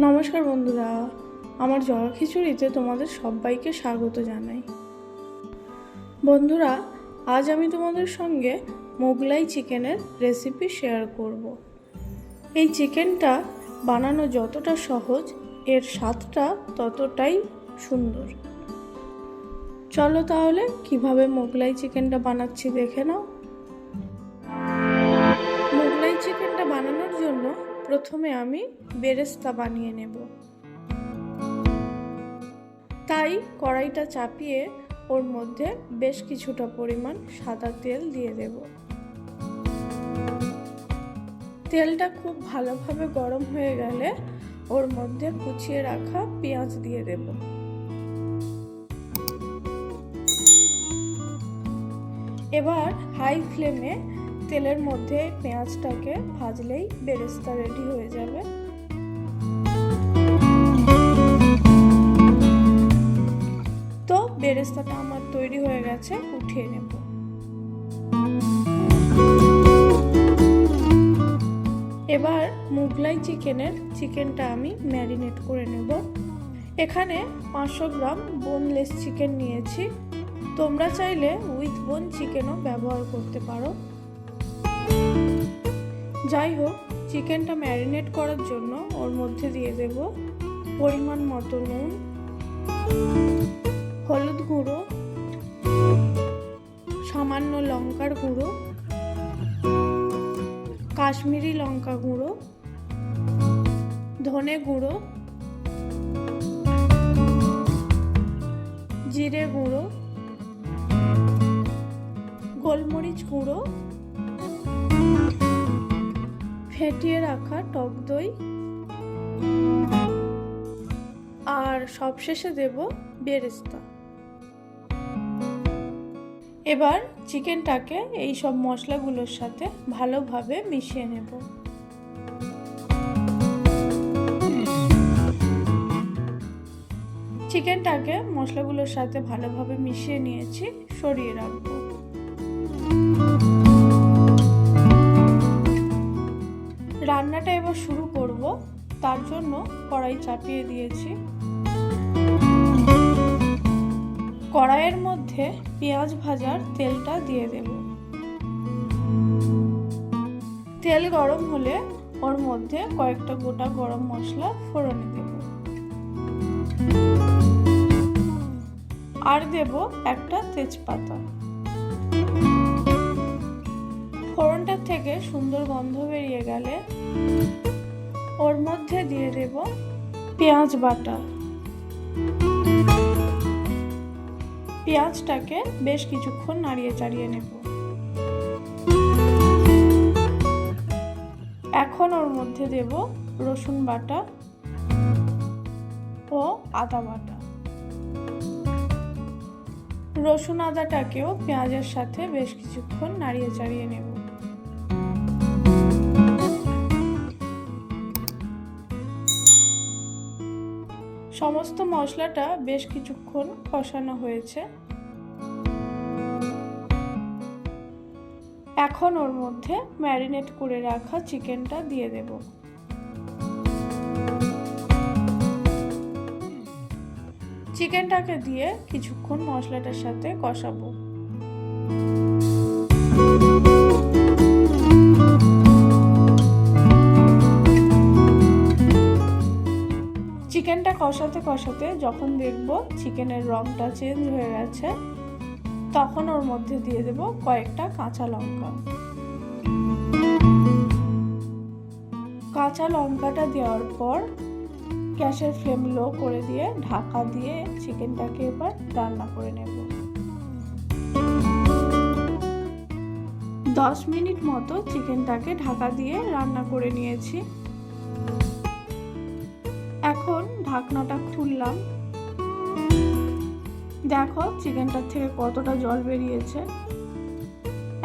নমস্কার বন্ধুরা, আমার জল খিচুড়িতে তোমাদের সবাইকে স্বাগত জানাই। বন্ধুরা, আজ আমি তোমাদের সঙ্গে মোগলাই চিকেনের রেসিপি শেয়ার করব। এই চিকেনটা বানানো যতটা সহজ, এর স্বাদটা ততটাই সুন্দর। চলো তাহলে কীভাবে মোগলাই চিকেনটা বানাচ্ছি দেখে নাও। প্রথমে আমি বেরেস্তা বানিয়ে নেব। তাই কড়াইটা চাপিয়ে ওর মধ্যে বেশ কিছুটা পরিমাণ সাদা তেল দিয়ে দেব। তেলটা খুব ভালোভাবে গরম হয়ে গেলে ওর মধ্যে কুচিয়ে রাখা পেঁয়াজ দিয়ে দেব। এবার হাই ফ্লেমে তেলের মধ্যে পেঁয়াজটাকে ভাজলেই বেরেস্তা রেডি হয়ে যাবে। তো বেরেস্তাটা আমার তৈরি হয়ে গেছে, উঠিয়ে নেব। এবার মুগলাই চিকেনের চিকেনটা আমি ম্যারিনেট করে নেব। এখানে পাঁচশো গ্রাম বোনলেস চিকেন নিয়েছি। তোমরা চাইলে উইথ বোন চিকেনও ব্যবহার করতে পারো। যাই হোক চিকেনটা ম্যারিনেট করার জন্য ওর মধ্যে দিয়ে দেব পরিমাণ মতো নুন, হলুদ গুঁড়ো, সামান্য লঙ্কার গুঁড়ো, কাশ্মীরি লঙ্কা গুঁড়ো, ধনে গুঁড়ো, জিরে গুঁড়ো, গোলমরিচ গুঁড়ো ফেটিয়ে রাখা টক দই। আর সবশেষে দেব বেরেস্তা। এবার চিকেনটাকে এই সব মশলাগুলোর সাথে ভালোভাবে মিশিয়ে নেব। চিকেনটাকে মশলাগুলোর সাথে ভালোভাবে মিশিয়ে নিয়েছি, সরিয়ে রাখব। রান্নাটা এবার শুরু করব। তার জন্য কড়াই চাপিয়ে দিয়েছি। কড়াইয়ের মধ্যে পেঁয়াজ ভাজার তেলটা দিয়ে দেব। তেল গরম হলে ওর মধ্যে কয়েকটা গোটা গরম মশলা ফোড়নে দেব। আর দেব একটা তেজপাতা। ফোড়নটার থেকে সুন্দর গন্ধ বেরিয়ে গেলে ওর মধ্যে দিয়ে দেব পেঁয়াজ বাটা। পেঁয়াজটাকে বেশ কিছুক্ষণ নাড়িয়ে চাড়িয়ে নেব। এখন ওর মধ্যে দেব রসুন বাটা ও আদা বাটা। রসুন আদাটাকেও পেঁয়াজের সাথে বেশ কিছুক্ষণ নাড়িয়ে চাড়িয়ে নেব। সমস্ত মশলাটা বেশ কিছুক্ষণ কষানো হয়েছে। এখন ওর মধ্যে ম্যারিনেট করে রাখা চিকেনটা দিয়ে দেব। চিকেনটাকে দিয়ে কিছুক্ষণ মশলাটার সাথে কষাবো। কষাতে কষাতে যখন দেখব চিকেনের রংটা চেঞ্জ হয়ে গেছে, তখন ওর মধ্যে দিয়ে দেব কয়েকটা কাঁচা লঙ্কা। কাঁচা লঙ্কাটা দেওয়ার পর গ্যাসের ফ্লেম লো করে দিয়ে ঢাকা দিয়ে চিকেনটাকে এবার রান্না করে নেব। দশ মিনিট মতো চিকেনটাকে ঢাকা দিয়ে রান্না করে নিয়েছি। এখন ঢাকনাটা খুললাম। দেখো চিকেনটার থেকে কতটা জল বেরিয়েছে।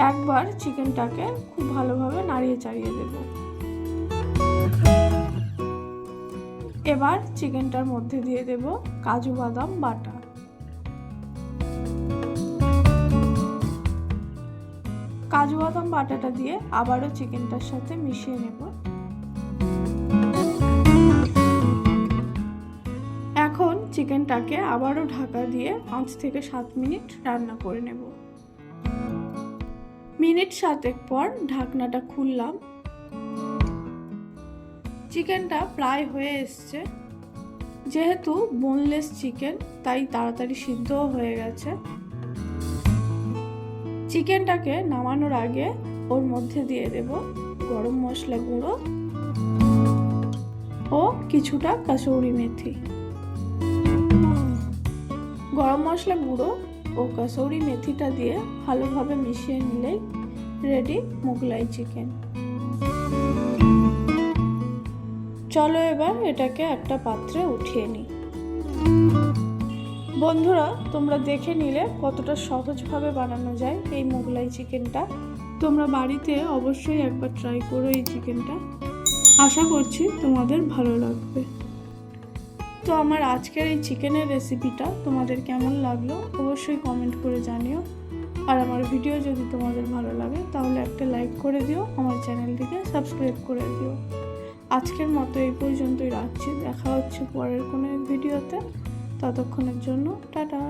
একবার চিকেনটাকে খুব ভালোভাবে নাড়িয়ে চাড়িয়ে দেব। এবার চিকেনটার মধ্যে দিয়ে দেব কাজু বাদাম বাটা। কাজু বাদাম বাটাটা দিয়ে আবারও চিকেনটার সাথে মিশিয়ে নেব। চিকেনটাকে আবারও ঢাকা দিয়ে পাঁচ থেকে সাত মিনিট রান্না করে নেব। মিনিট সাতেক পর ঢাকনাটা খুললাম। চিকেনটা প্রায় হয়ে এসছে। যেহেতু বোনলেস চিকেন, তাই তাড়াতাড়ি সিদ্ধও হয়ে গেছে। চিকেনটাকে নামানোর আগে ওর মধ্যে দিয়ে দেব গরম মশলা গুঁড়ো ও কিছুটা কাসৌরি মেথি। গরম মশলা গুঁড়ো ও কাসৌরি মেথিটা দিয়ে ভালোভাবে মিশিয়ে নিলেই রেডি মোগলাই চিকেন চলো এবার এটাকে একটা পাত্রে উঠিয়ে নিই। বন্ধুরা, তোমরা দেখে নিলে কতটা সহজভাবে বানানো যায় এই মোগলাই চিকেনটা। তোমরা বাড়িতে অবশ্যই একবার ট্রাই করো এই চিকেনটা। আশা করছি তোমাদের ভালো লাগবে। তো আমার আজকের এই চিকেনের রেসিপিটা তোমাদের কেমন লাগল অবশ্যই কমেন্ট করে জানিও। আর আমার ভিডিও যদি তোমাদের ভালো লাগে, তাহলে একটা লাইক করে দিও, আমার চ্যানেলটিকে সাবস্ক্রাইব করে দিও। আজকের মতো এই পর্যন্তই রাখছি, দেখা হচ্ছে পরের কোনো এক ভিডিওতে ততক্ষণের জন্য, টাটা।